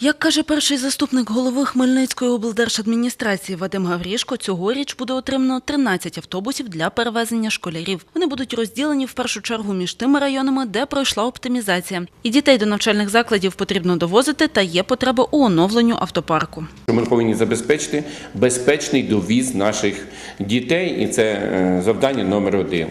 Як каже перший заступник голови Хмельницької облдержадміністрації Вадим Гаврішко, цьогоріч буде отримано 13 автобусів для перевезення школярів. Вони будуть розділені в першу чергу між тими районами, де пройшла оптимізація. І дітей до навчальних закладів потрібно довозити, та є потреба у оновленню автопарку. Ми повинні забезпечити безпечний довіз наших дітей, і це е, завдання номер один.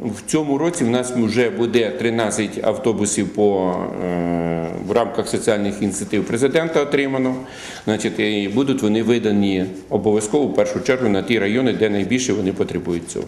В цьому році в нас вже буде 13 автобусів по е, в рамках соціальних ініціатив президента отримано. Значить, і будуть вони видані обов'язково в першу чергу на ті райони, де найбільше вони потребують цього.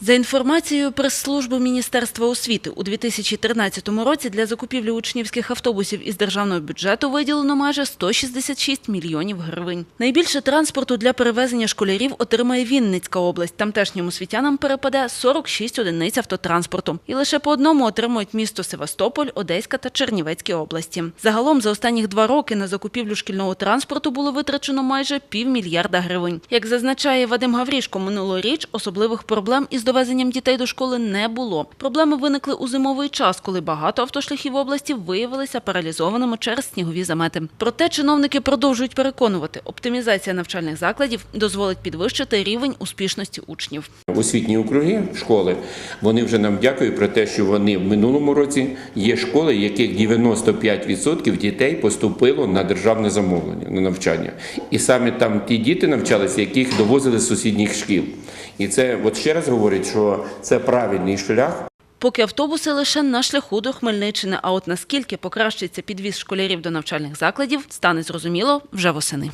За інформацією прес-служби Міністерства освіти, у 2013 році для закупівлі учнівських автобусів із державного бюджету виділено майже 166 мільйонів гривень. Найбільше транспорту для перевезення школярів отримає Вінницька область. Тамтешнім освітянам перепаде 46 одиниць автотранспорту. І лише по одному отримують місто Севастополь, Одеська та Чернівецькі області. Загалом за останніх два роки на закупівлю шкільного транспорту було витрачено майже півмільярда гривень. Як зазначає Вадим Гаврішко, минулоріч особливих проблем із довезенням дітей до школи не було. Проблеми виникли у зимовий час, коли багато автошляхів області виявилися паралізованими через снігові замети. Проте чиновники продовжують переконувати, оптимізація навчальних закладів дозволить підвищити рівень успішності учнів. Освітні округи школи вони вже нам дякують про те, що вони в минулому році є школи, яких 95% дітей поступило на державне замовлення на навчання. І саме там ті діти навчалися, яких довозили з сусідніх шкіл. І це от ще раз говорить, що це правильний шлях. Поки автобуси лише на шляху до Хмельниччини, а от наскільки покращиться підвіз школярів до навчальних закладів, стане зрозуміло вже восени.